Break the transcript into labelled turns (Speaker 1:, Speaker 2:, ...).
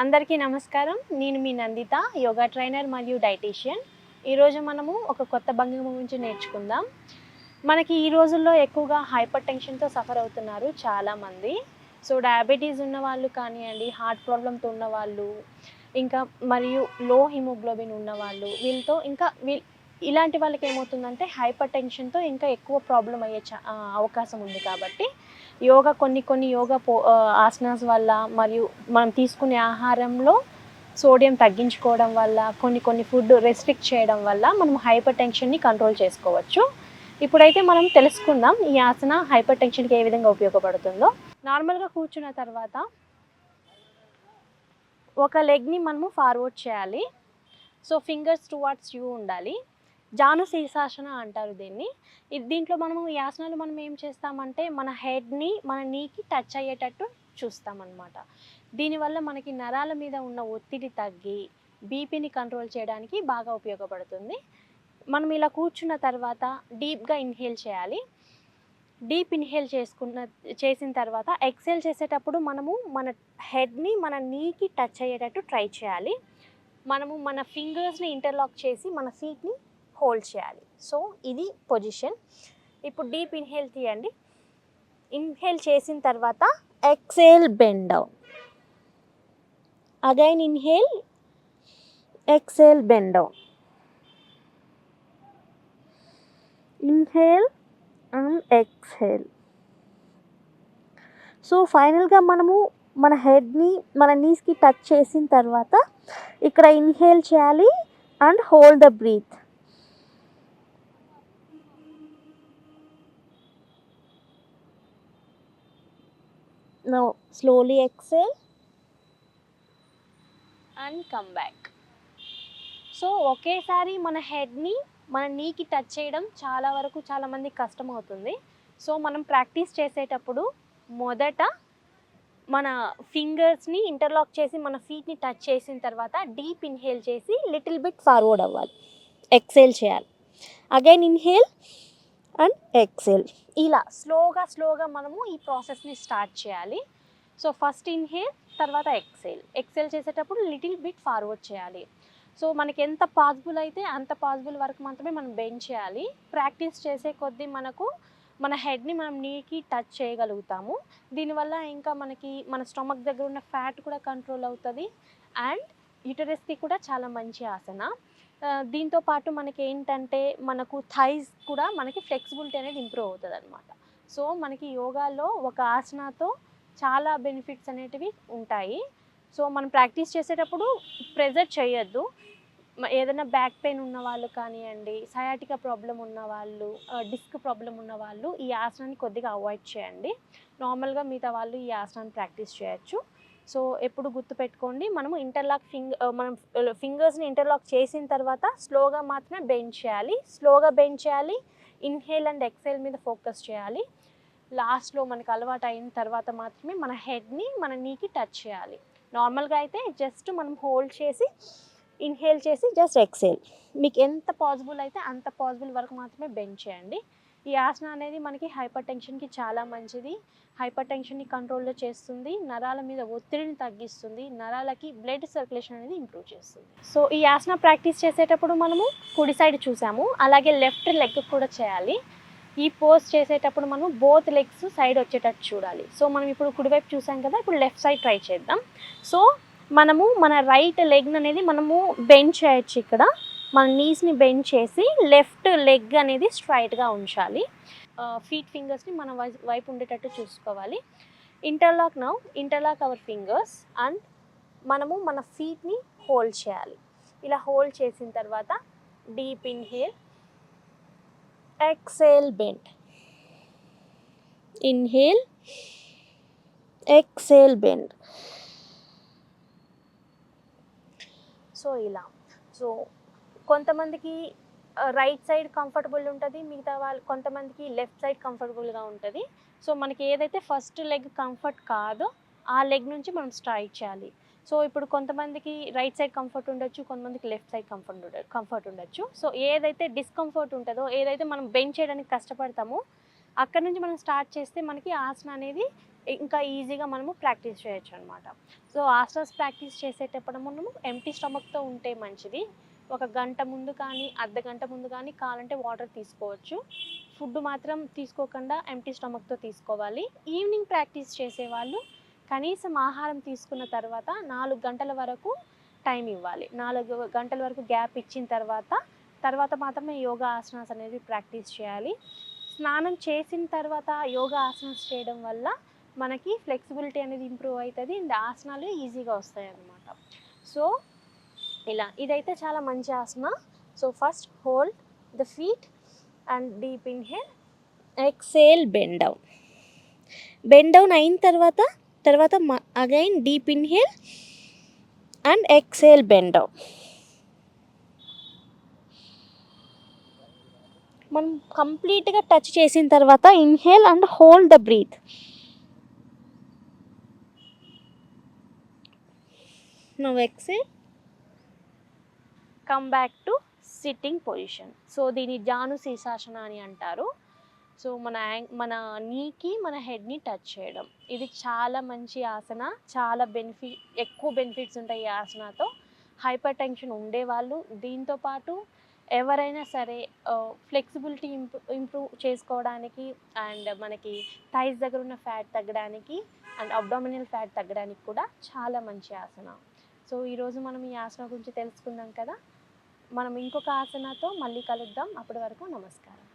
Speaker 1: అందరికీ నమస్కారం. నేను మీ నందిత యోగా ట్రైనర్ మరియు డైటీషియన్. ఈరోజు మనము ఒక కొత్త భంగిమ గురించి నేర్చుకుందాం. మనకి ఈ రోజుల్లో ఎక్కువగా హైపర్ టెన్షన్తో సఫర్ అవుతున్నారు చాలామంది. సో డయాబెటీస్ ఉన్న వాళ్ళు కానివ్వండి హార్ట్ ప్రాబ్లంతో ఉన్న వాళ్ళు ఇంకా మరియు లో హిమోగ్లోబిన్ ఉన్నవాళ్ళు వీళ్ళతో ఇంకా వీ ఇలాంటి వాళ్ళకి ఏమవుతుందంటే హైపర్ టెన్షన్తో ఇంకా ఎక్కువ ప్రాబ్లం అయ్యే చా- అవకాశం ఉంది కాబట్టి యోగా కొన్ని కొన్ని యోగా పో ఆసనాస్ వల్ల మరియు మనం తీసుకునే ఆహారంలో సోడియం తగ్గించుకోవడం వల్ల కొన్ని కొన్ని ఫుడ్ రెస్ట్రిక్ట్ చేయడం వల్ల మనం హైపర్ టెన్షన్ని కంట్రోల్ చేసుకోవచ్చు. ఇప్పుడైతే మనం తెలుసుకుందాం ఈ ఆసన హైపర్ టెన్షన్కి ఏ విధంగా ఉపయోగపడుతుందో. నార్మల్గా కూర్చున్న తర్వాత ఒక లెగ్ని మనము ఫార్వర్డ్ చేయాలి. సో ఫింగర్స్ టువార్డ్స్ యూ ఉండాలి. జాను శీర్షాసన అంటారు దీన్ని. దీంట్లో మనము ఈ ఆసనాలు మనం ఏం చేస్తామంటే మన హెడ్ని మన నీకి టచ్ అయ్యేటట్టు చూస్తామన్నమాట. దీనివల్ల మనకి నరాల మీద ఉన్న ఒత్తిడి తగ్గి బీపీని కంట్రోల్ చేయడానికి బాగా ఉపయోగపడుతుంది. మనం ఇలా కూర్చున్న తర్వాత డీప్గా ఇన్హేల్ చేయాలి. డీప్ ఇన్హేల్ చేసుకున్న చేసిన తర్వాత ఎక్సేల్ చేసేటప్పుడు మనము మన హెడ్ని మన నీకి టచ్ అయ్యేటట్టు ట్రై చేయాలి. మనము మన ఫింగర్స్ని ఇంటర్లాక్ చేసి మన సీట్ని హోల్డ్ చేయాలి. సో ఇది పొజిషన్ ఇప్పుడు డీప్ ఇన్హేల్ తీయండి. ఇన్హేల్ చేసిన తర్వాత exhale bend down again inhale exhale bend down inhale and exhale so ఫైనల్గా మనము మన హెడ్ని మన నీస్కి టచ్ చేసిన తర్వాత ఇక్కడ ఇన్హేల్ చేయాలి and hold the breath no slowly exhale. And come back. So ఒకేసారి మన హెడ్ని మన నీకి టచ్ చేయడం చాలా వరకు చాలామంది కష్టం అవుతుంది సో మనం ప్రాక్టీస్ చేసేటప్పుడు మొదట మన ఫింగర్స్ని ఇంటర్లాక్ చేసి మన ఫీట్ని టచ్ చేసిన తర్వాత డీప్ ఇన్హేల్ చేసి లిటిల్ బిట్ ఫార్వర్డ్ అవ్వాలి. ఎక్సేల్ చేయాలి. Again inhale and exhale. ఇలా స్లోగా స్లోగా మనము ఈ ప్రాసెస్ని స్టార్ట్ చేయాలి. సో ఫస్ట్ ఇన్హేల్ తర్వాత ఎక్సెల్. ఎక్సెల్ చేసేటప్పుడు లిటిల్ బిట్ ఫార్వర్డ్ చేయాలి. సో మనకి ఎంత పాసిబుల్ అయితే అంత పాసిబుల్ వరకు మాత్రమే మనం బెంచ్ చేయాలి. ప్రాక్టీస్ చేసే కొద్దీ మనకు మన హెడ్ని మనం నీకి టచ్ చేయగలుగుతాము. దీనివల్ల ఇంకా మనకి మన స్టమక్ దగ్గర ఉన్న ఫ్యాట్ కూడా కంట్రోల్ అవుతుంది. అండ్ యూటరస్కి కూడా చాలా మంచి ఆసన. దీంతో పాటు మనకి ఏంటంటే మనకు థైస్ కూడా మనకి ఫ్లెక్సిబిలిటీ అనేది ఇంప్రూవ్ అవుతుంది అనమాట సో మనకి యోగాలో ఒక ఆసనాతో చాలా బెనిఫిట్స్ అనేటివి ఉంటాయి. సో మనం ప్రాక్టీస్ చేసేటప్పుడు ప్రెజర్ చేయొద్దు. ఏదైనా బ్యాక్ పెయిన్ ఉన్న వాళ్ళు కానివ్వండి సయాటికా ప్రాబ్లం ఉన్న వాళ్ళు డిస్క్ ప్రాబ్లం ఉన్న వాళ్ళు ఈ ఆసనాన్ని కొద్దిగా అవాయిడ్ చేయండి. నార్మల్గా మిగతా వాళ్ళు ఈ ఆసనాన్ని ప్రాక్టీస్ చేయొచ్చు. సో ఎప్పుడు గుర్తుపెట్టుకోండి మనము ఇంటర్లాక్ ఫింగ్ మనం ఫింగర్స్ని ఇంటర్లాక్ చేసిన తర్వాత స్లోగా మాత్రమే బెండ్ చేయాలి. స్లోగా బెండ్ చేయాలి ఇన్హేల్ అండ్ ఎక్సెల్ మీద ఫోకస్ చేయాలి. లాస్ట్లో మనకు అలవాటు అయిన తర్వాత మాత్రమే మన హెడ్ని మన నీకి టచ్ చేయాలి. నార్మల్గా అయితే జస్ట్ మనం హోల్డ్ చేసి ఇన్హేల్ చేసి జస్ట్ ఎక్సేల్ మీకు ఎంత పాసిబుల్ అయితే అంత పాసిబుల్ వరకు మాత్రమే బెండ్ చేయండి. ఈ ఆసన అనేది మనకి హైపర్ టెన్షన్కి చాలా మంచిది. హైపర్ టెన్షన్ని కంట్రోల్లో చేస్తుంది. నరాల మీద ఒత్తిడిని తగ్గిస్తుంది. నరాలకి బ్లడ్ సర్క్యులేషన్ అనేది ఇంప్రూవ్ చేస్తుంది. సో ఈ ఆసన ప్రాక్టీస్ చేసేటప్పుడు మనము కుడి సైడ్ చూసాము. అలాగే లెఫ్ట్ లెగ్ కూడా చేయాలి. ఈ పోజ్ చేసేటప్పుడు మనం బోత్ లెగ్స్ సైడ్ వచ్చేటట్టు చూడాలి. సో మనం ఇప్పుడు కుడివైపు చూసాం కదా ఇప్పుడు లెఫ్ట్ సైడ్ ట్రై చేద్దాం. సో మనము మన రైట్ లెగ్ అనేది మనము బెండ్ చేయొచ్చు ఇక్కడ. మన నీస్ని బెండ్ చేసి లెఫ్ట్ లెగ్ అనేది స్ట్రైట్గా ఉంచాలి. ఫీట్ ఫింగర్స్ని మన వై- వైపు ఉండేటట్టు చూసుకోవాలి. Interlock now interlock our fingers and మనము మన ఫీట్ని హోల్డ్ చేయాలి. ఇలా హోల్డ్ చేసిన తర్వాత deep inhale exhale bend inhale exhale bend so ఇలా. సో కొంతమందికి రైట్ సైడ్ కంఫర్టబుల్ ఉంటుంది మిగతా వాళ్ళు కొంతమందికి లెఫ్ట్ సైడ్ కంఫర్టబుల్గా ఉంటుంది. సో మనకి ఏదైతే ఫస్ట్ లెగ్ కంఫర్ట్ కాదో ఆ లెగ్ నుంచి మనం స్ట్రైట్ చేయాలి. సో ఇప్పుడు కొంతమందికి రైట్ సైడ్ కంఫర్ట్ ఉండొచ్చు కొంతమందికి లెఫ్ట్ సైడ్ కంఫర్ట్ కంఫర్ట్ ఉండొచ్చు. సో ఏదైతే డిస్కంఫర్ట్ ఉంటుందో ఏదైతే మనం బెంచ్ చేయడానికి కష్టపడతామో అక్కడ నుంచి మనం స్టార్ట్ చేస్తే మనకి ఆసన అనేది ఇంకా ఈజీగా మనము ప్రాక్టీస్ చేయొచ్చు అనమాట సో ఆసనాస్ ప్రాక్టీస్ చేసేటప్పుడు మనము ఎంటీ స్టమక్తో ఉంటే మంచిది. ఒక గంట ముందు కానీ అర్ధ గంట ముందు కానీ కావాలంటే వాటర్ తీసుకోవచ్చు. ఫుడ్ మాత్రం తీసుకోకుండా ఎంటీ స్టమక్తో తీసుకోవాలి. ఈవినింగ్ ప్రాక్టీస్ చేసేవాళ్ళు కనీసం ఆహారం తీసుకున్న తర్వాత నాలుగు గంటల వరకు టైం ఇవ్వాలి. నాలుగు గంటల వరకు గ్యాప్ ఇచ్చిన తర్వాత తర్వాత మాత్రమే యోగా ఆసనాస్ అనేది ప్రాక్టీస్ చేయాలి. స్నానం చేసిన తర్వాత యోగా ఆసనాస్ చేయడం వల్ల మనకి ఫ్లెక్సిబిలిటీ అనేది ఇంప్రూవ్ అవుతుంది. అండ్ ఆసనాలు ఈజీగా వస్తాయి అన్నమాట సో ఇలా. ఇదైతే చాలా మంచి ఆసన. So first hold the feet and deep in inhale exhale bend down. Bend down అయిన తర్వాత తర్వాత again deep in inhale and exhale bend down. మనం కంప్లీట్గా టచ్ చేసిన తర్వాత inhale and hold the breath. Now exhale. Come back to sitting position so దీని జాను శీర్షాసన అని అంటారు. సో మన యాంగ్ మన నీకి మన హెడ్ని టచ్ చేయడం. ఇది చాలా మంచి ఆసన. చాలా బెనిఫిట్ ఎక్కువ బెనిఫిట్స్ ఉంటాయి ఈ ఆసనతో. హైపర్ టెన్షన్ ఉండేవాళ్ళు. దీంతో పాటు ఎవరైనా సరే ఫ్లెక్సిబిలిటీ ఇంప్రూ ఇంప్రూవ్ చేసుకోవడానికి అండ్ మనకి థైస్ దగ్గర ఉన్న ఫ్యాట్ తగ్గడానికి అండ్ అబ్డామినల్ ఫ్యాట్ తగ్గడానికి కూడా చాలా మంచి ఆసన. సో ఈరోజు మనం ఈ ఆసన గురించి తెలుసుకుందాం కదా. మనం ఇంకొక ఆసనతో మళ్ళీ కలుద్దాం. అప్పటి వరకు నమస్కారం.